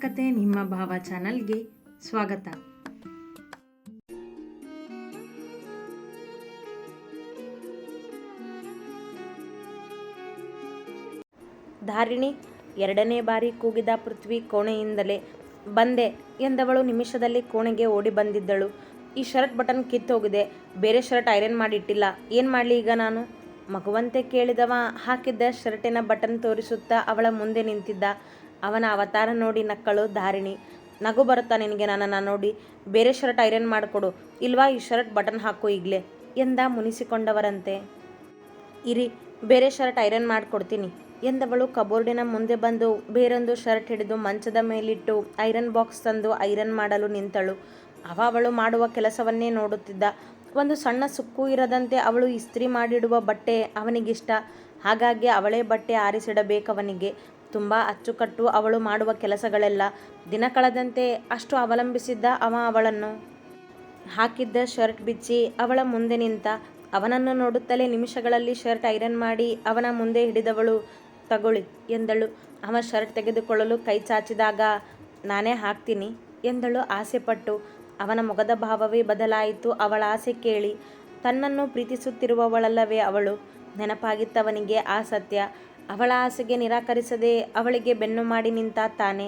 ಕತೆ ನಿಮ್ಮ ಭಾವ ಚಾನಲ್ಗೆ ಸ್ವಾಗತ. ಧಾರಿಣಿ ಎರಡನೇ ಬಾರಿ ಕೂಗಿದ ಪೃಥ್ವಿ ಕೋಣೆಯಿಂದಲೇ, ಬಂದೆ ಎಂದವಳು ನಿಮಿಷದಲ್ಲಿ ಕೋಣೆಗೆ ಓಡಿ ಬಂದಿದ್ದಳು. ಈ ಶರ್ಟ್ ಬಟನ್ ಕಿತ್ತೋಗಿದೆ. ಬೇರೆ ಶರ್ಟ್ ಐರನ್ ಮಾಡಿಟ್ಟಿಲ್ಲ. ಏನು ಮಾಡಲಿ ಈಗ ನಾನು? ಮಗುವಂತೆ ಕೇಳಿದವ ಹಾಕಿದ್ದ ಶರ್ಟಿನ ಬಟನ್ ತೋರಿಸುತ್ತಾ ಅವಳ ಮುಂದೆ ನಿಂತಿದ್ದ. ಅವನ ಅವತಾರ ನೋಡಿ ನಕ್ಕಳು, ಧಾರಿಣಿ. ನಗು ಬರುತ್ತಾ ನಿನಗೆ ನನ್ನನ್ನು ನೋಡಿ? ಬೇರೆ ಶರ್ಟ್ ಐರನ್ ಮಾಡಿಕೊಡು. ಇಲ್ವಾ ಈ ಶರ್ಟ್ ಬಟನ್ ಹಾಕು ಈಗಲೇ? ಎಂದ ಮುನಿಸಿಕೊಂಡವರಂತೆ. ಇರಿ, ಬೇರೆ ಶರ್ಟ್ ಐರನ್ ಮಾಡಿಕೊಡ್ತೀನಿ. ಎಂದವಳು ಕಬೋರ್ಡಿನ ಮುಂದೆ ಬಂದು ಬೇರೊಂದು ಶರ್ಟ್ ಹಿಡಿದು ಮಂಚದ ಮೇಲಿಟ್ಟು ಐರನ್ ಬಾಕ್ಸ್ ತಂದು ಐರನ್ ಮಾಡಲು ನಿಂತಳು. ಅವ ಅವಳು ಮಾಡುವ ಕೆಲಸವನ್ನೇ ನೋಡುತ್ತಿದ್ದ. ಒಂದು ಸಣ್ಣ ಸುಕ್ಕು ಇರದಂತೆ ಅವಳು ಇಸ್ತ್ರಿ ಮಾಡಿಡುವ ಬಟ್ಟೆ ಅವನಿಗಿಷ್ಟ. ಹಾಗಾಗಿ ಅವಳೇ ಬಟ್ಟೆ ಆರಿಸಿಡಬೇಕವನಿಗೆ. ತುಂಬ ಅಚ್ಚುಕಟ್ಟು ಅವಳು ಮಾಡುವ ಕೆಲಸಗಳೆಲ್ಲ. ದಿನ ಕಳೆದಂತೆ ಅಷ್ಟು ಅವಲಂಬಿಸಿದ್ದ ಅವ ಅವಳನ್ನು. ಹಾಕಿದ್ದ ಶರ್ಟ್ ಬಿಚ್ಚಿ ಅವಳ ಮುಂದೆ ನಿಂತ, ಅವನನ್ನು ನೋಡುತ್ತಲೇ ನಿಮಿಷಗಳಲ್ಲಿ ಶರ್ಟ್ ಐರನ್ ಮಾಡಿ ಅವನ ಮುಂದೆ ಹಿಡಿದವಳು, ತಗೊಳ್ಳಿ ಎಂದಳು. ಅವ ಶರ್ಟ್ ತೆಗೆದುಕೊಳ್ಳಲು ಕೈ ಚಾಚಿದಾಗ, ನಾನೇ ಹಾಕ್ತೀನಿ ಎಂದಳು ಆಸೆಪಟ್ಟು. ಅವನ ಮೊಗದ ಭಾವವೇ ಬದಲಾಯಿತು. ಅವಳ ಆಸೆ ಕೇಳಿ, ತನ್ನನ್ನು ಪ್ರೀತಿಸುತ್ತಿರುವವಳಲ್ಲವೇ ಅವಳು? ನೆನಪಾಗಿತ್ತವನಿಗೆ ಆ ಸತ್ಯ. ಅವಳ ಆಸೆಗೆ ನಿರಾಕರಿಸದೆ ಅವಳಿಗೆ ಬೆನ್ನು ಮಾಡಿ ನಿಂತ ತಾನೆ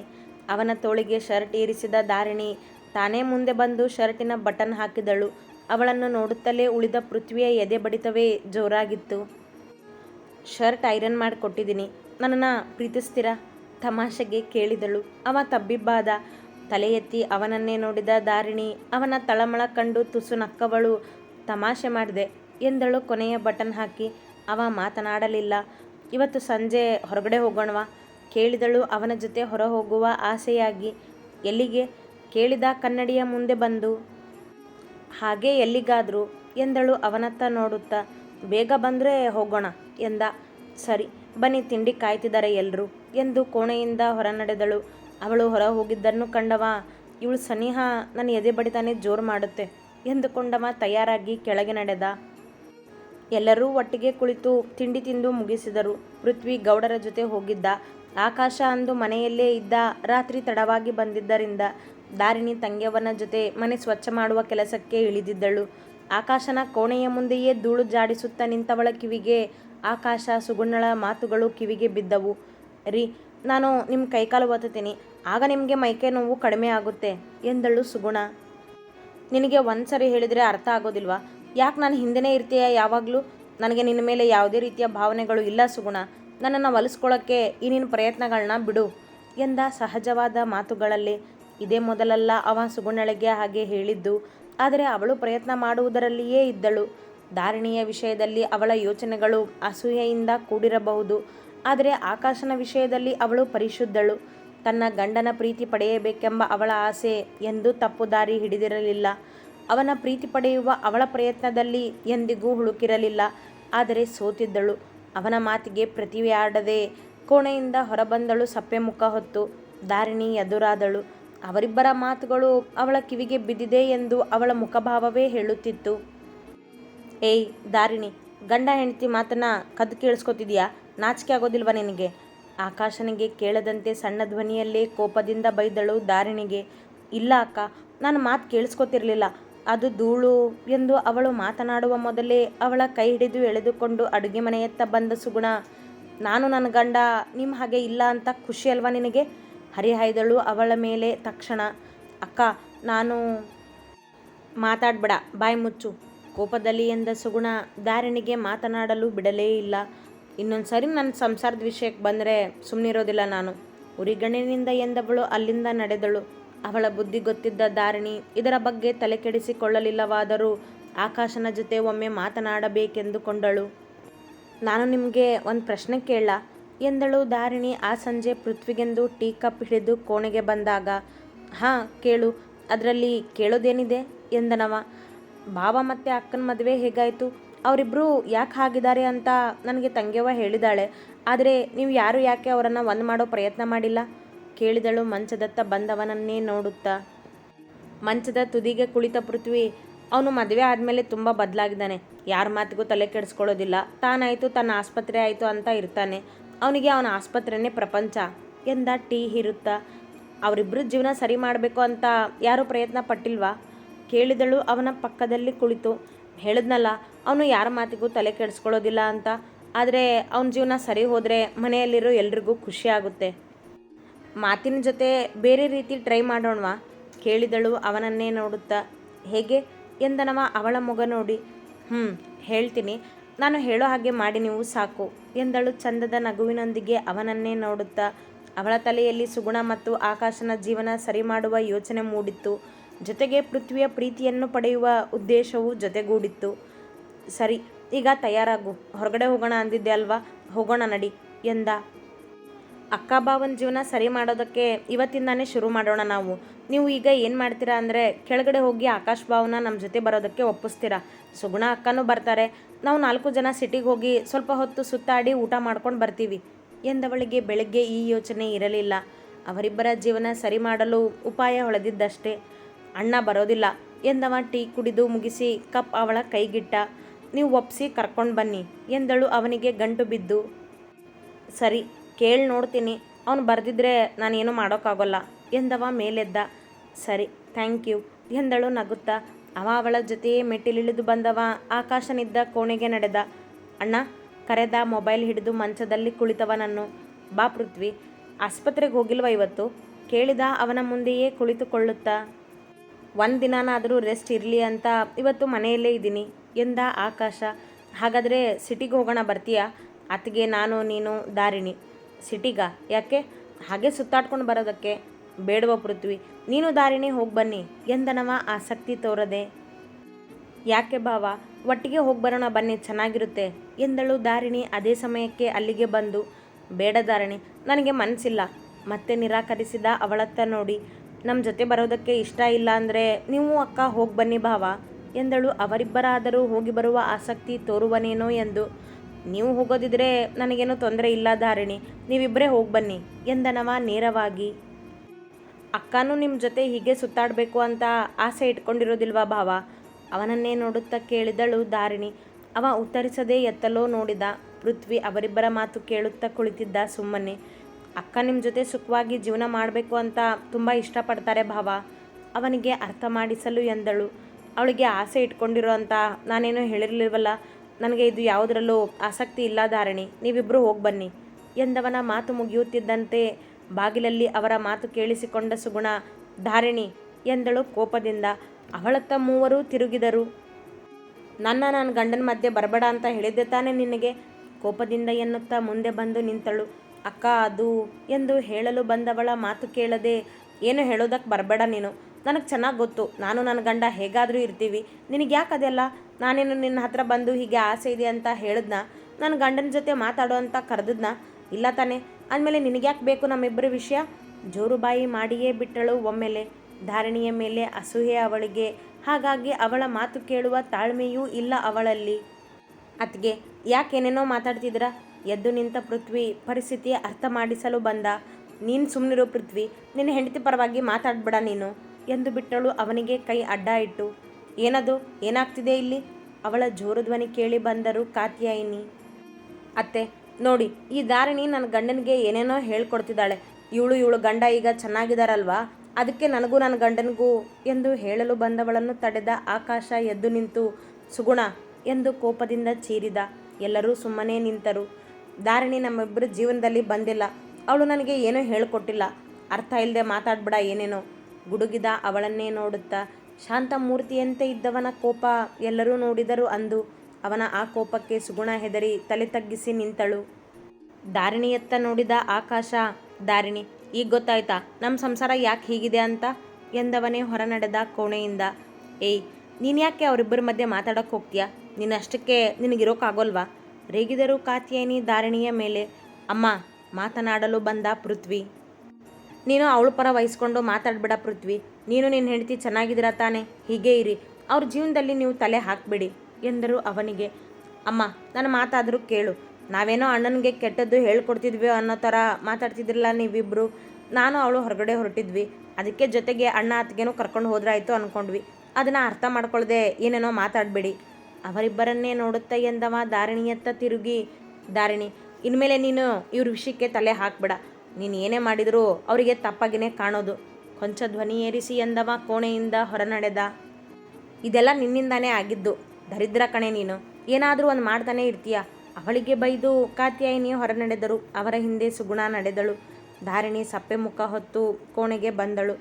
ಅವನ ತೋಳಿಗೆ ಶರ್ಟ್ ಏರಿಸಿದ ಧಾರಿಣಿ ತಾನೇ ಮುಂದೆ ಬಂದು ಶರ್ಟಿನ ಬಟನ್ ಹಾಕಿದಳು. ಅವಳನ್ನು ನೋಡುತ್ತಲೇ ಉಳಿದ ಪೃಥ್ವಿಯ ಎದೆ ಬಡಿತವೇ ಜೋರಾಗಿತ್ತು. ಶರ್ಟ್ ಐರನ್ ಮಾಡಿ ಕೊಟ್ಟಿದ್ದೀನಿ ನನ್ನನ್ನು ಪ್ರೀತಿಸ್ತೀರ? ತಮಾಷೆಗೆ ಕೇಳಿದಳು. ಅವ ತಬ್ಬಿಬ್ಬಾದ. ತಲೆ ಎತ್ತಿ ಅವನನ್ನೇ ನೋಡಿದ ದಾರಿಣಿ ಅವನ ತಳಮಳ ಕಂಡು ತುಸು ನಕ್ಕವಳು. ತಮಾಷೆ ಮಾಡಿದೆ ಎಂದಳು ಕೊನೆಯ ಬಟನ್ ಹಾಕಿ. ಅವ ಮಾತನಾಡಲಿಲ್ಲ. ಇವತ್ತು ಸಂಜೆ ಹೊರಗಡೆ ಹೋಗೋಣವಾ? ಕೇಳಿದಳು ಅವನ ಜೊತೆ ಹೊರ ಹೋಗುವ ಆಸೆಯಾಗಿ. ಎಲ್ಲಿಗೆ? ಕೇಳಿದ ಕನ್ನಡಿಯ ಮುಂದೆ ಬಂದು. ಹಾಗೆ ಎಲ್ಲಿಗಾದರೂ? ಎಂದಳು ಅವನತ್ತ ನೋಡುತ್ತಾ. ಬೇಗ ಬಂದರೆ ಹೋಗೋಣ ಎಂದ. ಸರಿ, ಬನ್ನಿ ತಿಂಡಿ ಕಾಯ್ತಿದ್ದಾರೆ ಎಲ್ಲರೂ ಎಂದು ಕೋಣೆಯಿಂದ ಹೊರ ನಡೆದಳು ಅವಳು ಹೊರ ಹೋಗಿದ್ದನ್ನು ಕಂಡವ, ಇವಳು ಸನಿಹ ನನ್ನ ಎದೆ ಬಡಿತಾನೆ ಜೋರು ಮಾಡುತ್ತೆ ಎಂದುಕೊಂಡವ ತಯಾರಾಗಿ ಕೆಳಗೆ ನಡೆದ. ಎಲ್ಲರೂ ಒಟ್ಟಿಗೆ ಕುಳಿತು ತಿಂಡಿ ತಿಂದು ಮುಗಿಸಿದರು. ಪೃಥ್ವಿ ಗೌಡರ ಜೊತೆ ಹೋಗಿದ್ದ. ಆಕಾಶ ಅಂದು ಮನೆಯಲ್ಲೇ ಇದ್ದ. ರಾತ್ರಿ ತಡವಾಗಿ ಬಂದಿದ್ದರಿಂದ ದಾರಿಣಿ ತಂಗ್ಯವನ ಜೊತೆ ಮನೆ ಸ್ವಚ್ಛ ಮಾಡುವ ಕೆಲಸಕ್ಕೆ ಇಳಿದಿದ್ದಳು. ಆಕಾಶನ ಕೋಣೆಯ ಮುಂದೆಯೇ ಧೂಳು ಜಾಡಿಸುತ್ತ ನಿಂತವಳ ಕಿವಿಗೆ ಆಕಾಶ ಸುಗುಣಳ ಮಾತುಗಳು ಕಿವಿಗೆ ಬಿದ್ದವು. ರೀ, ನಾನು ನಿಮ್ಮ ಕೈಕಾಲು ಒತ್ತುತ್ತೀನಿ. ಆಗ ನಿಮಗೆ ಮೈಕೆ ನೋವು ಕಡಿಮೆ ಆಗುತ್ತೆ ಎಂದಳು ಸುಗುಣ. ನಿನಗೆ ಒಂದು ಸರಿ ಹೇಳಿದರೆ ಅರ್ಥ ಆಗೋದಿಲ್ವಾ? ಯಾಕೆ ನಾನು ಹಿಂದೆನೇ ಇರ್ತೀಯ? ಯಾವಾಗಲೂ ನನಗೆ ನಿನ್ನ ಮೇಲೆ ಯಾವುದೇ ರೀತಿಯ ಭಾವನೆಗಳು ಇಲ್ಲ ಸುಗುಣ. ನನ್ನನ್ನು ಒಲಿಸ್ಕೊಳ್ಳೋಕ್ಕೆ ಈ ನಿನ್ನ ಪ್ರಯತ್ನಗಳನ್ನ ಬಿಡು. ಎಂದ ಸಹಜವಾದ ಮಾತುಗಳಲ್ಲಿ, ಇದೇ ಮೊದಲಲ್ಲ ಅವ ಸುಗುಣಳಿಗೆ ಹಾಗೆ ಹೇಳಿದ್ದು. ಆದರೆ ಅವಳು ಪ್ರಯತ್ನ ಮಾಡುವುದರಲ್ಲಿಯೇ ಇದ್ದಳು. ಧಾರಿಣಿಯ ವಿಷಯದಲ್ಲಿ ಅವಳ ಯೋಚನೆಗಳು ಅಸೂಯೆಯಿಂದ ಕೂಡಿರಬಹುದು. ಆದರೆ ಆಕಾಶನ ವಿಷಯದಲ್ಲಿ ಅವಳು ಪರಿಶುದ್ಧಳು. ತನ್ನ ಗಂಡನ ಪ್ರೀತಿ ಪಡೆಯಬೇಕೆಂಬ ಅವಳ ಆಸೆ ಎಂದು ತಪ್ಪು ದಾರಿ ಹಿಡಿದಿರಲಿಲ್ಲ. ಅವನ ಪ್ರೀತಿ ಪಡೆಯುವ ಅವಳ ಪ್ರಯತ್ನದಲ್ಲಿ ಎಂದಿಗೂ ಹುಳುಕಿರಲಿಲ್ಲ. ಆದರೆ ಸೋತಿದ್ದಳು. ಅವನ ಮಾತಿಗೆ ಪ್ರತಿಯಾಡದೆ ಕೋಣೆಯಿಂದ ಹೊರಬಂದಳು ಸಪ್ಪೆ ಮುಖ ಹೊತ್ತು. ದಾರಿಣಿ ಎದುರಾದಳು. ಅವರಿಬ್ಬರ ಮಾತುಗಳು ಅವಳ ಕಿವಿಗೆ ಬಿದ್ದಿದೆ ಎಂದು ಅವಳ ಮುಖಭಾವವೇ ಹೇಳುತ್ತಿತ್ತು. ಏಯ್ ದಾರಿಣಿ ಗಂಡ ಹೆಂಡತಿ ಮಾತನ್ನ ಕದ್ದು ಕೇಳಿಸ್ಕೊತಿದ್ಯಾ? ನಾಚಿಕೆ ಆಗೋದಿಲ್ವ ನಿನಗೆ? ಆಕಾಶನಿಗೆ ಕೇಳದಂತೆ ಸಣ್ಣ ಧ್ವನಿಯಲ್ಲೇ ಕೋಪದಿಂದ ಬೈದಳು ದಾರಿಣಿಗೆ ಇಲ್ಲ ಅಕ್ಕ, ನಾನು ಮಾತು ಕೇಳಿಸ್ಕೊತಿರ್ಲಿಲ್ಲ. ಅದು ಧೂಳು ಎಂದು ಅವಳು ಮಾತನಾಡುವ ಮೊದಲೇ ಅವಳ ಕೈ ಹಿಡಿದು ಎಳೆದುಕೊಂಡು ಅಡುಗೆ ಮನೆಯತ್ತ ಬಂದ ಸುಗುಣ, ನಾನು ನನ್ನ ಗಂಡ ನಿಮ್ಮ ಹಾಗೆ ಇಲ್ಲ ಅಂತ ಖುಷಿ ಅಲ್ವಾ ನಿನಗೆ? ಹರಿಹಾಯ್ದಳು ಅವಳ ಮೇಲೆ ತಕ್ಷಣ, ಅಕ್ಕ, ನಾನು ಮಾತಾಡ್ಬೇಡ, ಬಾಯಿ ಮುಚ್ಚು. ಕೋಪದಲ್ಲಿ ಎಂದ ಸುಗುಣ, ದಾರಿಣಿಗೆ ಮಾತನಾಡಲು ಬಿಡಲೇ ಇಲ್ಲ. ಇನ್ನೊಂದು ಸರಿ ನನ್ನ ಸಂಸಾರದ ವಿಷಯಕ್ಕೆ ಬಂದರೆ ಸುಮ್ಮನಿರೋದಿಲ್ಲ ನಾನು. ಉರಿಗಣ್ಣಿನಿಂದ ಎಂದವಳು ಅಲ್ಲಿಂದ ನಡೆದಳು. ಅವಳ ಬುದ್ಧಿ ಗೊತ್ತಿದ್ದ ಧಾರಣಿ ಇದರ ಬಗ್ಗೆ ತಲೆ ಕೆಡಿಸಿಕೊಳ್ಳಲಿಲ್ಲವಾದರೂ ಆಕಾಶನ ಜೊತೆ ಒಮ್ಮೆ ಮಾತನಾಡಬೇಕೆಂದುಕೊಂಡಳು. ನಾನು ನಿಮಗೆ ಒಂದು ಪ್ರಶ್ನೆ ಕೇಳ, ಎಂದಳು ದಾರಿಣಿ ಆ ಸಂಜೆ ಪೃಥ್ವಿಗೆಂದು ಟೀ ಕಪ್ ಹಿಡಿದು ಕೋಣೆಗೆ ಬಂದಾಗ. ಹಾಂ, ಕೇಳು, ಅದರಲ್ಲಿ ಕೇಳೋದೇನಿದೆ? ಎಂದನವ. ಬಾವ ಮತ್ತು ಅಕ್ಕನ ಮದುವೆ ಹೇಗಾಯಿತು? ಅವರಿಬ್ಬರು ಯಾಕೆ ಹಾಗಿದ್ದಾರೆ ಅಂತ ನನಗೆ ತಂಗ್ಯವ ಹೇಳಿದಾಳೆ. ಆದರೆ ನೀವು ಯಾರು ಯಾಕೆ ಅವರನ್ನು ಒಂದು ಮಾಡೋ ಪ್ರಯತ್ನ ಮಾಡಿಲ್ಲ? ಕೇಳಿದಳು, ಮಂಚದತ್ತ ಬಂದವನನ್ನೇ ನೋಡುತ್ತಾ. ಮಂಚದ ತುದಿಗೆ ಕುಳಿತ ಪೃಥ್ವಿ, ಅವನು ಮದುವೆ ಆದಮೇಲೆ ತುಂಬ ಬದಲಾಗಿದ್ದಾನೆ. ಯಾರ ಮಾತಿಗೂ ತಲೆ ಕೆಡಿಸ್ಕೊಳ್ಳೋದಿಲ್ಲ. ತಾನಾಯಿತು, ತನ್ನ ಆಸ್ಪತ್ರೆ ಆಯಿತು ಅಂತ ಇರ್ತಾನೆ. ಅವನಿಗೆ ಅವನ ಆಸ್ಪತ್ರೆನೇ ಪ್ರಪಂಚ. ಎಂದ ಟೀ ಹಿರುತ್ತಾ ಅವರಿಬ್ಬರು ಜೀವನ ಸರಿ ಮಾಡಬೇಕು ಅಂತ ಯಾರೂ ಪ್ರಯತ್ನ ಪಟ್ಟಿಲ್ವಾ? ಕೇಳಿದಳು ಅವನ ಪಕ್ಕದಲ್ಲಿ ಕುಳಿತು. ಹೇಳಿದ್ನಲ್ಲ, ಅವನು ಯಾರ ಮಾತಿಗೂ ತಲೆ ಕೆಡಿಸ್ಕೊಳ್ಳೋದಿಲ್ಲ ಅಂತ. ಆದರೆ, ಅವನ ಜೀವನ ಸರಿ ಹೋದರೆ ಮನೆಯಲ್ಲಿರೋ ಎಲ್ರಿಗೂ ಖುಷಿ ಆಗುತ್ತೆ. ಮಾತಿನ ಜೊತೆ ಬೇರೆ ರೀತಿ ಟ್ರೈ ಮಾಡೋಣವಾ? ಕೇಳಿದಳು ಅವನನ್ನೇ ನೋಡುತ್ತಾ. ಹೇಗೆ? ಎಂದನವ ಅವಳ ಮಗ ನೋಡಿ. ಹ್ಞೂ ಹೇಳ್ತೀನಿ. ನಾನು ಹೇಳೋ ಹಾಗೆ ಮಾಡಿ ನೀವು ಸಾಕು ಎಂದಳು ಚಂದದ ನಗುವಿನೊಂದಿಗೆ ಅವನನ್ನೇ ನೋಡುತ್ತಾ. ಅವಳ ತಲೆಯಲ್ಲಿ ಸುಗುಣ ಮತ್ತು ಆಕಾಶನ ಜೀವನ ಸರಿ ಮಾಡುವ ಯೋಚನೆ ಮೂಡಿತ್ತು. ಜೊತೆಗೆ ಪೃಥ್ವಿಯ ಪ್ರೀತಿಯನ್ನು ಪಡೆಯುವ ಉದ್ದೇಶವು ಜೊತೆಗೂಡಿತ್ತು. ಸರಿ, ಈಗ ತಯಾರಾಗು. ಹೊರಗಡೆ ಹೋಗೋಣ ಅಂದಿದ್ದೆ ಅಲ್ವಾ? ಹೋಗೋಣ ನಡಿ, ಎಂದ. ಅಕ್ಕ ಬಾವನ ಜೀವನ ಸರಿ ಮಾಡೋದಕ್ಕೆ ಇವತ್ತಿಂದಾನೇ ಶುರು ಮಾಡೋಣ ನಾವು. ನೀವು ಈಗ ಏನು ಮಾಡ್ತೀರಾ ಅಂದರೆ ಕೆಳಗಡೆ ಹೋಗಿ ಆಕಾಶ್ ಭಾವನ ನಮ್ಮ ಜೊತೆ ಬರೋದಕ್ಕೆ ಒಪ್ಪಿಸ್ತೀರಾ? ಸುಗುಣ ಅಕ್ಕನೂ ಬರ್ತಾರೆ. ನಾವು ನಾಲ್ಕು ಜನ ಸಿಟಿಗೆ ಹೋಗಿ ಸ್ವಲ್ಪ ಹೊತ್ತು ಸುತ್ತಾಡಿ ಊಟ ಮಾಡ್ಕೊಂಡು ಬರ್ತೀವಿ. ಎಂದವಳಿಗೆ ಬೆಳಗ್ಗೆ ಈ ಯೋಚನೆ ಇರಲಿಲ್ಲ. ಅವರಿಬ್ಬರ ಜೀವನ ಸರಿ ಮಾಡಲು ಉಪಾಯ ಹೊಳೆದಿದ್ದಷ್ಟೇ. ಅಣ್ಣ ಬರೋದಿಲ್ಲ. ಎಂದವ ಟೀ ಕುಡಿದು ಮುಗಿಸಿ ಕಪ್ ಅವಳ ಕೈಗಿಟ್ಟ. ನೀವು ಒಪ್ಪಿಸಿ ಕರ್ಕೊಂಡು ಬನ್ನಿ ಎಂದಳು ಅವನಿಗೆ ಗಂಟು ಬಿದ್ದು. ಸರಿ ಕೇಳಿ ನೋಡ್ತೀನಿ. ಅವನು ಬರೆದಿದ್ರೆ ನಾನೇನು ಮಾಡೋಕ್ಕಾಗೋಲ್ಲ. ಎಂದವ ಮೇಲೆದ್ದ. ಸರಿ ಥ್ಯಾಂಕ್ ಯು ಎಂದಳು ನಗುತ್ತಾ. ಅವ ಅವಳ ಜೊತೆಯೇ ಮೆಟ್ಟಿಲಿಳಿದು ಬಂದವ. ಆಕಾಶನಿದ್ದ ಕೋಣೆಗೆ ನಡೆದ. ಅಣ್ಣ, ಕರೆದ ಮೊಬೈಲ್ ಹಿಡಿದು ಮಂಚದಲ್ಲಿ ಕುಳಿತವನನ್ನು ಬಾ ಪೃಥ್ವಿ, ಆಸ್ಪತ್ರೆಗೆ ಹೋಗಿಲ್ವ ಇವತ್ತು? ಕೇಳಿದ ಅವನ ಮುಂದೆಯೇ ಕುಳಿತುಕೊಳ್ಳುತ್ತಾ. ಒಂದು ದಿನನಾದರೂ ರೆಸ್ಟ್ ಇರಲಿ ಅಂತ ಇವತ್ತು ಮನೆಯಲ್ಲೇ ಇದ್ದೀನಿ, ಎಂದ ಆಕಾಶ. ಹಾಗಾದರೆ ಸಿಟಿಗೆ ಹೋಗೋಣ ಬರ್ತೀಯಾ? ಅತ್ತಿಗೆ ನಾನು, ನೀನು, ದಾರಿಣಿ. ಸಿಟಿಗ. ಯಾಕೆ? ಹಾಗೆ ಸುತ್ತಾಡ್ಕೊಂಡು ಬರೋದಕ್ಕೆ ಬೇಡವ ಪೃಥ್ವಿ? ನೀನು ದಾರಿಣಿ ಹೋಗಿ ಬನ್ನಿ. ಎಂದನವ ಆಸಕ್ತಿ ತೋರದೆ? ಯಾಕೆ ಭಾವ? ಒಟ್ಟಿಗೆ ಹೋಗಿ ಬರೋಣ ಬನ್ನಿ, ಚೆನ್ನಾಗಿರುತ್ತೆ ಎಂದಳು ದಾರಿಣಿ. ಅದೇ ಸಮಯಕ್ಕೆ ಅಲ್ಲಿಗೆ ಬಂದು, ಬೇಡ ದಾರಿಣಿ, ನನಗೆ ಮನಸ್ಸಿಲ್ಲ ಮತ್ತೆ ನಿರಾಕರಿಸಿದ ಅವಳತ್ತ ನೋಡಿ ನಮ್ಮ ಜೊತೆ ಬರೋದಕ್ಕೆ ಇಷ್ಟ ಇಲ್ಲ ಅಂದರೆ ನೀವು ಅಕ್ಕ ಹೋಗಿ ಬನ್ನಿ ಭಾವ ಎಂದಳು. ಅವರಿಬ್ಬರಾದರೂ ಹೋಗಿ ಬರುವ ಆಸಕ್ತಿ ತೋರುವನೇನೋ ಎಂದು ನೀವು ಹೋಗೋದಿದ್ರೆ ನನಗೇನು ತೊಂದರೆ ಇಲ್ಲ ಧಾರಿಣಿ ನೀವಿಬ್ಬರೇ ಹೋಗಿ ಬನ್ನಿ, ಎಂದನವ ನೇರವಾಗಿ. ಅಕ್ಕನೂ ನಿಮ್ಮ ಜೊತೆ ಹೀಗೆ ಸುತ್ತಾಡಬೇಕು ಅಂತ ಆಸೆ ಇಟ್ಕೊಂಡಿರೋದಿಲ್ವಾ ಭಾವ? ಅವನನ್ನೇ ನೋಡುತ್ತಾ ಕೇಳಿದಳು ಧಾರಿಣಿ. ಅವ ಉತ್ತರಿಸದೇ ಎತ್ತಲೋ ನೋಡಿದ ಪೃಥ್ವಿ ಅವರಿಬ್ಬರ ಮಾತು ಕೇಳುತ್ತಾ ಕುಳಿತಿದ್ದ ಸುಮ್ಮನೆ. ಅಕ್ಕ ನಿಮ್ಮ ಜೊತೆ ಸುಖವಾಗಿ ಜೀವನ ಮಾಡಬೇಕು ಅಂತ ತುಂಬ ಇಷ್ಟಪಡ್ತಾರೆ ಭಾವ. ಅವನಿಗೆ ಅರ್ಥ ಮಾಡಿಸಲು ಎಂದಳು. ಅವಳಿಗೆ ಆಸೆ ಇಟ್ಕೊಂಡಿರೋ ಅಂತ ನಾನೇನೋ ಹೇಳಿರಲಿಲ್ವಲ್ಲ. ನನಗೆ ಇದು ಯಾವುದರಲ್ಲೂ ಆಸಕ್ತಿ ಇಲ್ಲ ಧಾರಣಿ ನೀವಿಬ್ಬರು ಹೋಗಿ ಬನ್ನಿ. ಎಂದವನ ಮಾತು ಮುಗಿಯುತ್ತಿದ್ದಂತೆ ಬಾಗಿಲಲ್ಲಿ ಅವರ ಮಾತು ಕೇಳಿಸಿಕೊಂಡ ಸುಗುಣ, ಧಾರಿಣಿ ಎಂದಳು ಕೋಪದಿಂದ. ಅವಳತ್ತ ಮೂವರು ತಿರುಗಿದರು. ನನ್ನ ನನ್ನ ಗಂಡನ ಮಧ್ಯೆ ಬರಬೇಡ ಅಂತ ಹೇಳಿದ್ದೆ ತಾನೇ ನಿನಗೆ? ಕೋಪದಿಂದ ಎನ್ನುತ್ತಾ ಮುಂದೆ ಬಂದು ನಿಂತಳು. ಅಕ್ಕ, ಅದು ಎಂದು ಹೇಳಲು ಬಂದವಳ ಮಾತು ಕೇಳದೆ, ಏನು ಹೇಳೋದಕ್ಕೆ ಬರಬೇಡ ನೀನು. ನನಗೆ ಚೆನ್ನಾಗಿ ಗೊತ್ತು. ನಾನು ನನ್ನ ಗಂಡ ಹೇಗಾದರೂ ಇರ್ತೀವಿ. ನಿನಗೆ ಯಾಕೆ ಅದೆಲ್ಲ? ನಾನೇನು ನಿನ್ನ ಹತ್ರ ಬಂದು ಹೀಗೆ ಆಸೆ ಇದೆ ಅಂತ ಹೇಳಿದ್ನ? ನನ್ನ ಗಂಡನ ಜೊತೆ ಮಾತಾಡೋ ಅಂತ ಕರೆದದ್ನ? ಇಲ್ಲ ತಾನೆ. ಅಂದಮೇಲೆ ನಿನಗ್ಯಾಕೆ ಬೇಕು ನಮ್ಮಿಬ್ಬರ ವಿಷಯ? ಜೋರುಬಾಯಿ ಮಾಡಿಯೇ ಬಿಟ್ಟಳು ಒಮ್ಮೆಲೆ. ಧಾರಣಿಯ ಮೇಲೆ ಅಸೂಹೆ ಅವಳಿಗೆ. ಹಾಗಾಗಿ ಅವಳ ಮಾತು ಕೇಳುವ ತಾಳ್ಮೆಯೂ ಇಲ್ಲ ಅವಳಲ್ಲಿ. ಅತ್ಗೆ ಯಾಕೇನೇನೋ ಮಾತಾಡ್ತಿದ್ರ? ಎದ್ದು ನಿಂತ ಪೃಥ್ವಿ ಪರಿಸ್ಥಿತಿ ಅರ್ಥ ಮಾಡಿಸಲು ಬಂದ. ನೀನು ಸುಮ್ಮನಿರೋ ಪೃಥ್ವಿ. ನಿನ್ನ ಹೆಂಡತಿ ಪರವಾಗಿ ಮಾತಾಡ್ಬೇಡ ನೀನು. ಎಂದು ಬಿಟ್ಟಳು ಅವನಿಗೆ ಕೈ ಅಡ್ಡ ಇಟ್ಟು. ಏನದು? ಏನಾಗ್ತಿದೆ ಇಲ್ಲಿ? ಅವಳ ಜೋರು ಧ್ವನಿ ಕೇಳಿ ಬಂದರು ಕಾತ್ಯಾಯಿನಿ. ಅತ್ತೆ, ನೋಡಿ, ಈ ದಾರಿಣಿ ನನ್ನ ಗಂಡನಿಗೆ ಏನೇನೋ ಹೇಳ್ಕೊಡ್ತಿದ್ದಾಳೆ. ಇವಳು ಇವಳು ಗಂಡ ಈಗ ಚೆನ್ನಾಗಿದ್ದಾರಲ್ವಾ ಅದಕ್ಕೆ ನನಗೂ ನನ್ನ ಗಂಡನಿಗೂ ಎಂದು ಹೇಳಲು ಬಂದವಳನ್ನು ತಡೆದ ಆಕಾಶ ಎದ್ದು ನಿಂತು, ಸುಗುಣ ಎಂದು ಕೋಪದಿಂದ ಚೀರಿದ. ಎಲ್ಲರೂ ಸುಮ್ಮನೆ ನಿಂತರು. ದಾರಿಣಿ ನಮ್ಮಿಬ್ಬರ ಜೀವನದಲ್ಲಿ ಬಂದಿಲ್ಲ. ಅವಳು ನನಗೆ ಏನೂ ಹೇಳಿಕೊಟ್ಟಿಲ್ಲ. ಅರ್ಥ ಇಲ್ಲದೆ ಮಾತಾಡ್ಬೇಡ, ಏನೇನೋ. ಗುಡುಗಿದ ಅವಳನ್ನೇ ನೋಡುತ್ತಾ ಶಾಂತ ಮೂರ್ತಿಯಂತೆ ಇದ್ದವನ ಕೋಪ ಎಲ್ಲರೂ ನೋಡಿದರು ಅಂದು ಅವನ ಆ ಕೋಪಕ್ಕೆ ಸುಗುಣ ಹೆದರಿ ತಲೆ ತಗ್ಗಿಸಿ ನಿಂತಳು. ದಾರಿಣಿಯತ್ತ ನೋಡಿದ ಆಕಾಶ, ದಾರಿಣಿ, ಈಗ ಗೊತ್ತಾಯ್ತಾ? ನಮ್ಮ ಸಂಸಾರ ಯಾಕೆ ಹೀಗಿದೆ ಅಂತ? ಎಂದವನೇ ಹೊರ ನಡೆದ ಕೋಣೆಯಿಂದ. ಏಯ್, ನೀನು ಯಾಕೆ ಅವರಿಬ್ಬರ ಮಧ್ಯೆ ಮಾತಾಡೋಕ್ಕೆ ಹೋಗ್ತೀಯಾ? ನಿನ್ನಷ್ಟಕ್ಕೆ ಅಷ್ಟಕ್ಕೆ ನಿನಗಿರೋಕ್ಕಾಗೋಲ್ವಾ ರೇಗಿದರು ಕಾತ್ಯಾಯಿನಿ ದಾರಿಣಿಯ ಮೇಲೆ. ಅಮ್ಮ, ಮಾತನಾಡಲು ಬಂದ ಪೃಥ್ವಿ ನೀನು ಅವಳ ಪರ ವಹಿಸ್ಕೊಂಡು ಮಾತಾಡ್ಬೇಡ ಪೃಥ್ವಿ. ನೀನು ನಿನ್ನ ಹೆಂಡತಿ ಚೆನ್ನಾಗಿದ್ದೀರಾ ತಾನೆ? ಹೀಗೆ ಇರಿ. ಅವ್ರ ಜೀವನದಲ್ಲಿ ನೀವು ತಲೆ ಹಾಕಬೇಡಿ ಎಂದರು ಅವನಿಗೆ. ಅಮ್ಮ, ನನ್ನ ಮಾತಾದರೂ ಕೇಳು. ನಾವೇನೋ ಅಣ್ಣನಿಗೆ ಕೆಟ್ಟದ್ದು ಹೇಳ್ಕೊಡ್ತಿದ್ವಿ ಅನ್ನೋ ಥರ ಮಾತಾಡ್ತಿದ್ರಲ್ಲ ನೀವಿಬ್ಬರು ನಾನು ಅವಳು ಹೊರಗಡೆ ಹೊರಟಿದ್ವಿ. ಅದಕ್ಕೆ ಜೊತೆಗೆ ಅಣ್ಣ ಅತ್ತಿಗೆನೂ ಕರ್ಕೊಂಡು ಹೋದ್ರಾಯಿತು ಅಂದ್ಕೊಂಡ್ವಿ ಅದನ್ನು ಅರ್ಥ ಮಾಡ್ಕೊಳ್ಳದೆ ಏನೇನೋ ಮಾತಾಡಬೇಡಿ. ಅವರಿಬ್ಬರನ್ನೇ ನೋಡುತ್ತಾ ಎಂದವ ದಾರಿಣಿಯತ್ತ ತಿರುಗಿ, ದಾರಿಣಿ, ಇನ್ಮೇಲೆ ನೀನು ಇವ್ರ ವಿಷಯಕ್ಕೆ ತಲೆ ಹಾಕ್ಬೇಡ. ನೀನು ಏನೇ ಮಾಡಿದರೂ ಅವರಿಗೆ ತಪ್ಪಾಗಿನೇ ಕಾಣೋದು. ಕೊಂಚ ಧ್ವನಿ ಏರಿಸಿ ಎಂದವ ಕೋಣೆಯಿಂದ ಹೊರನಡೆದ. ಇದೆಲ್ಲ ನಿನ್ನಿಂದಾನೇ ಆಗಿದ್ದು. ದರಿದ್ರ ಕಣೆ ನೀನು. ಏನಾದರೂ ಒಂದು ಮಾಡ್ತಾನೆ ಇರ್ತೀಯ. ಅವಳಿಗೆ ಬೈದು ಕಾತ್ಯಾಯಿನಿ ಹೊರ ನಡೆದರು ಅವರ ಹಿಂದೆ ಸುಗುಣ ನಡೆದಳು. ಧಾರಿಣಿ ಸಪ್ಪೆ ಮುಖ ಹೊತ್ತು ಕೋಣೆಗೆ ಬಂದಳು.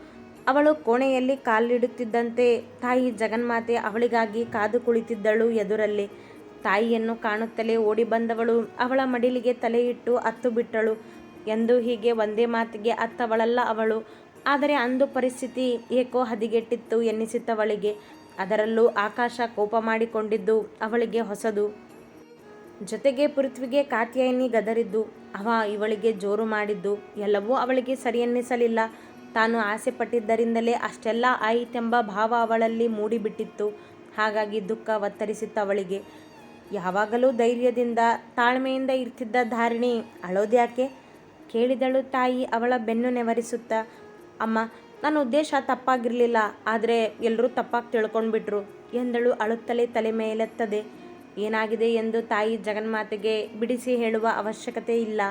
ಅವಳು ಕೋಣೆಯಲ್ಲಿ ಕಾಲಿಡುತ್ತಿದ್ದಂತೆ ತಾಯಿ ಜಗನ್ಮಾತೆ ಅವಳಿಗಾಗಿ ಕಾದು ಕುಳಿತಿದ್ದಳು ಎದುರಲ್ಲಿ. ತಾಯಿಯನ್ನು ಕಾಣುತ್ತಲೇ ಓಡಿ ಬಂದವಳು. ಅವಳ ಮಡಿಲಿಗೆ ತಲೆಯಿಟ್ಟು ಅತ್ತು ಬಿಟ್ಟಳು. ಎಂದು ಹೀಗೆ ಒಂದೇ ಮಾತಿಗೆ ಅತ್ತವಳಲ್ಲ ಅವಳು. ಆದರೆ ಅಂದು ಪರಿಸ್ಥಿತಿ ಏಕೋ ಹದಿಗೆಟ್ಟಿತ್ತು ಎನ್ನಿಸಿತ್ತವಳಿಗೆ. ಅದರಲ್ಲೂ ಆಕಾಶ ಕೋಪ ಮಾಡಿಕೊಂಡಿದ್ದು ಅವಳಿಗೆ ಹೊಸದು. ಜೊತೆಗೆ ಪೃಥ್ವಿಗೆ ಕಾತ್ಯಾಯಿನಿ ಗದರಿದ್ದು. ಅವ ಇವಳಿಗೆ ಜೋರು ಮಾಡಿದ್ದು. ಎಲ್ಲವೂ ಅವಳಿಗೆ ಸರಿಯನ್ನಿಸಲಿಲ್ಲ. ತಾನು ಆಸೆ ಪಟ್ಟಿದ್ದರಿಂದಲೇ ಅಷ್ಟೆಲ್ಲ ಆಯಿತೆಂಬ ಭಾವ ಅವಳಲ್ಲಿ ಮೂಡಿಬಿಟ್ಟಿತ್ತು. ಹಾಗಾಗಿ ದುಃಖ ಒತ್ತರಿಸಿತ್ತು ಅವಳಿಗೆ ಯಾವಾಗಲೂ ಧೈರ್ಯದಿಂದ ತಾಳ್ಮೆಯಿಂದ ಇರ್ತಿದ್ದ ಧಾರಿಣಿ ಅಳೋದ್ಯಾಕೆ? ಕೇಳಿದಳು ತಾಯಿ ಅವಳ ಬೆನ್ನು ನೆವರಿಸುತ್ತಾ, ಅಮ್ಮ, ನನ್ನ ಉದ್ದೇಶ ತಪ್ಪಾಗಿರಲಿಲ್ಲ, ಆದರೆ ಎಲ್ಲರೂ ತಪ್ಪಾಗಿ ತಿಳ್ಕೊಂಡ್ಬಿಟ್ರು, ಎಂದಳು ಅಳುತ್ತಲೇ ತಲೆ ಮೇಲೆತ್ತದೆ. ಏನಾಗಿದೆ ಎಂದು ತಾಯಿ ಜಗನ್ಮಾತೆಗೆ ಬಿಡಿಸಿ ಹೇಳುವ ಅವಶ್ಯಕತೆ ಇಲ್ಲ.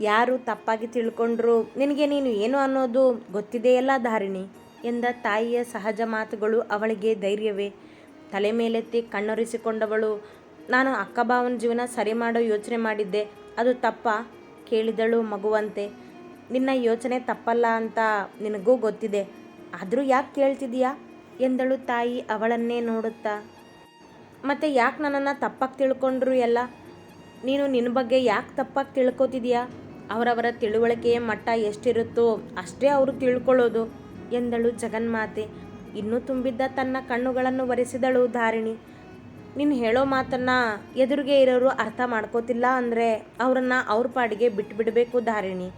ಯಾರು ತಪ್ಪಾಗಿ ತಿಳ್ಕೊಂಡ್ರು ನಿನಗೆ ನೀನು ಏನು ಅನ್ನೋದು ಗೊತ್ತಿದೆಯಲ್ಲ ಧಾರಿಣಿ, ಎಂದ ತಾಯಿಯ ಸಹಜ ಮಾತುಗಳು ಅವಳಿಗೆ ಧೈರ್ಯವೇ. ತಲೆ ಮೇಲೆತ್ತಿ ಕಣ್ಣೊರೆಸಿಕೊಂಡವಳು, ನಾನು ಅಕ್ಕ ಭಾವನ ಜೀವನ ಸರಿ ಮಾಡೋ ಯೋಚನೆ ಮಾಡಿದ್ದೆ, ಅದು ತಪ್ಪಾ? ಕೇಳಿದಳು ಮಗುವಂತೆ, ನಿನ್ನ ಯೋಚನೆ ತಪ್ಪಲ್ಲ ಅಂತ ನಿನಗೂ ಗೊತ್ತಿದೆ, ಆದರೂ ಯಾಕೆ ಕೇಳ್ತಿದೀಯಾ? ಎಂದಳು ತಾಯಿ ಅವಳನ್ನೇ ನೋಡುತ್ತಾ. ಮತ್ತೆ ಯಾಕೆ ನನ್ನನ್ನು ತಪ್ಪಾಗಿ ತಿಳ್ಕೊಂಡ್ರು ಎಲ್ಲ? ನೀನು ನಿನ್ನ ಬಗ್ಗೆ ಯಾಕೆ ತಪ್ಪಾಗಿ ತಿಳ್ಕೊತಿದೀಯಾ? ಅವರವರ ತಿಳುವಳಿಕೆಯ ಮಟ್ಟ ಎಷ್ಟಿರುತ್ತೋ ಅಷ್ಟೇ ಅವರು ತಿಳ್ಕೊಳ್ಳೋದು, ಎಂದಳು ಜಗನ್ಮಾತೆ. ಇನ್ನೂ ತುಂಬಿದ್ದ ತನ್ನ ಕಣ್ಣುಗಳನ್ನು ಒರೆಸಿದಳು ಧಾರಿಣಿ. ನೀನು ಹೇಳೋ ಮಾತನ್ನು ಎದುರಿಗೆ ಇರೋರು ಅರ್ಥ ಮಾಡ್ಕೋತಿಲ್ಲ ಅಂದರೆ ಅವರನ್ನು ಅವ್ರ ಪಾಡಿಗೆ ಬಿಟ್ಟುಬಿಡಬೇಕು ಧಾರಿಣಿ.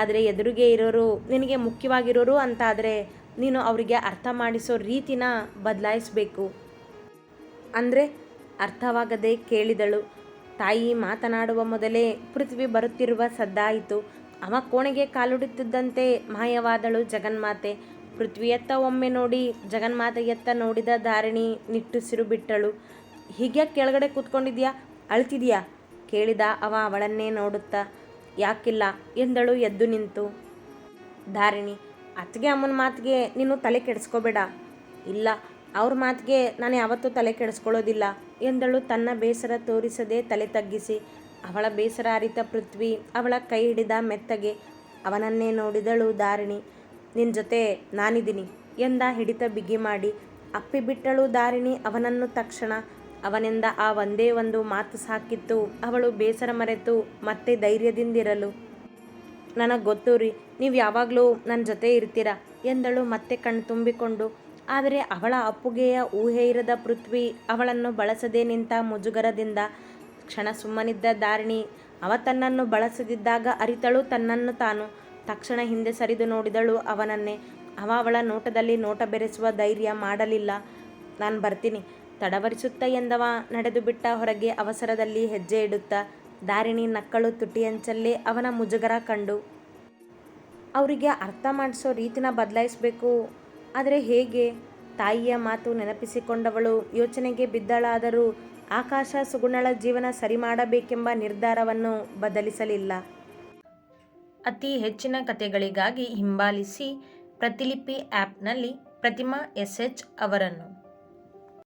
ಆದರೆ ಎದುರಿಗೆ ಇರೋರು ನಿನಗೆ ಮುಖ್ಯವಾಗಿರೋರು ಅಂತಾದರೆ ನೀನು ಅವರಿಗೆ ಅರ್ಥ ಮಾಡಿಸೋ ರೀತಿನ ಬದಲಾಯಿಸಬೇಕು. ಅಂದರೆ ಅರ್ಥವಾಗದೆ ಕೇಳಿದಳು. ತಾಯಿ ಮಾತನಾಡುವ ಮೊದಲೇ ಪೃಥ್ವಿ ಬರುತ್ತಿರುವ ಸದ್ದಾಯಿತು ಅವ ಕೋಣೆಗೆ ಕಾಲುಡುತ್ತಿದ್ದಂತೆ ಮಾಯವಾದಳು ಜಗನ್ಮಾತೆ. ಪೃಥ್ವಿಯತ್ತ ಒಮ್ಮೆ ನೋಡಿ ಜಗನ್ಮಾತೆಯತ್ತ ನೋಡಿದ ಧಾರಿಣಿ ನಿಟ್ಟುಸಿರು ಬಿಟ್ಟಳು. ಹೀಗೆ ಕೆಳಗಡೆ ಕೂತ್ಕೊಂಡಿದ್ಯಾ? ಅಳ್ತಿದ್ಯಾ? ಕೇಳಿದ ಅವ ಅವಳನ್ನೇ ನೋಡುತ್ತಾ. ಯಾಕಿಲ್ಲ? ಎಂದಳು ಎದ್ದು ನಿಂತು. ಧಾರಿಣಿ, ಅತ್ತಿಗೆ ಅಮ್ಮನ ಮಾತಿಗೆ ನೀನು ತಲೆ ಕೆಡಿಸ್ಕೋಬೇಡ. ಇಲ್ಲ, ಅವ್ರ ಮಾತಿಗೆ ನಾನು ಯಾವತ್ತೂ ತಲೆ ಕೆಡಿಸ್ಕೊಳ್ಳೋದಿಲ್ಲ ಎಂದಳು ತನ್ನ ಬೇಸರ ತೋರಿಸದೆ ತಲೆ ತಗ್ಗಿಸಿ. ಅವಳ ಬೇಸರ ಅರಿತ ಪೃಥ್ವಿ ಅವಳ ಕೈ ಹಿಡಿದ ಮೆತ್ತಗೆ. ಅವನನ್ನೇ ನೋಡಿದಳು ಧಾರಿಣಿ ನಿನ್ನ ಜೊತೆ ನಾನಿದ್ದೀನಿ ಎಂದ ಹಿಡಿತ ಬಿಗಿ ಮಾಡಿ. ಅಪ್ಪಿಬಿಟ್ಟಳು ಧಾರಿಣಿ ಅವನನ್ನು ತಕ್ಷಣ. ಅವನಿಂದ ಆ ಒಂದೇ ಒಂದು ಮಾತು ಸಾಕಿತ್ತು ಅವಳು ಬೇಸರ ಮರೆತು ಮತ್ತೆ ಧೈರ್ಯದಿಂದಿರಲು. ನನಗೆ ಗೊತ್ತು ರೀ, ನೀವು ಯಾವಾಗಲೂ ನನ್ನ ಜೊತೆ ಇರ್ತೀರ? ಎಂದಳು ಮತ್ತೆ ಕಣ್ಣು ತುಂಬಿಕೊಂಡು. ಆದರೆ ಅವಳ ಅಪ್ಪುಗೆಯ ಊಹೆ ಇರದ ಪೃಥ್ವಿ ಅವಳನ್ನು ಬಳಸದೇ ನಿಂತ ಮುಜುಗರದಿಂದ ಕ್ಷಣ ಸುಮ್ಮನಿದ್ದ ಧಾರಣಿ, ಅವ ತನ್ನನ್ನು ಬಳಸದಿದ್ದಾಗ ಅರಿತಳು ತನ್ನನ್ನು ತಾನು. ತಕ್ಷಣ ಹಿಂದೆ ಸರಿದು ನೋಡಿದಳು ಅವನನ್ನೇ. ಅವ ಅವಳ ನೋಟದಲ್ಲಿ ನೋಟ ಬೆರೆಸುವ ಧೈರ್ಯ ಮಾಡಲಿಲ್ಲ. ನಾನು ಬರ್ತೀನಿ. ತಡವರಿಸುತ್ತ ಎಂದವ. ನಡೆದು ಬಿಟ್ಟ ಹೊರಗೆ ಅವಸರದಲ್ಲಿ ಹೆಜ್ಜೆ ಇಡುತ್ತಾ ದಾರಿಣಿ ನಕ್ಕಳು ತುಟಿಯಂಚಲ್ಲೇ ಅವನ ಮುಜುಗರ ಕಂಡು. ಅವರಿಗೆ ಅರ್ಥ ಮಾಡಿಸೋ ರೀತಿನ ಬದಲಾಯಿಸಬೇಕು. ಆದರೆ ಹೇಗೆ? ತಾಯಿಯ ಮಾತು ನೆನಪಿಸಿಕೊಂಡವಳು. ಯೋಚನೆಗೆ ಬಿದ್ದಳಾದರೂ ಆಕಾಶ ಸುಗುಣಳ ಜೀವನ ಸರಿ ಮಾಡಬೇಕೆಂಬ ನಿರ್ಧಾರವನ್ನು ಬದಲಿಸಲಿಲ್ಲ. ಅತಿ ಹೆಚ್ಚಿನ ಕಥೆಗಳಿಗಾಗಿ ಹಿಂಬಾಲಿಸಿ ಪ್ರತಿಲಿಪಿ ಆ್ಯಪ್ನಲ್ಲಿ ಪ್ರತಿಮಾ ಎಸ್ ಎಚ್ ಅವರನ್ನು.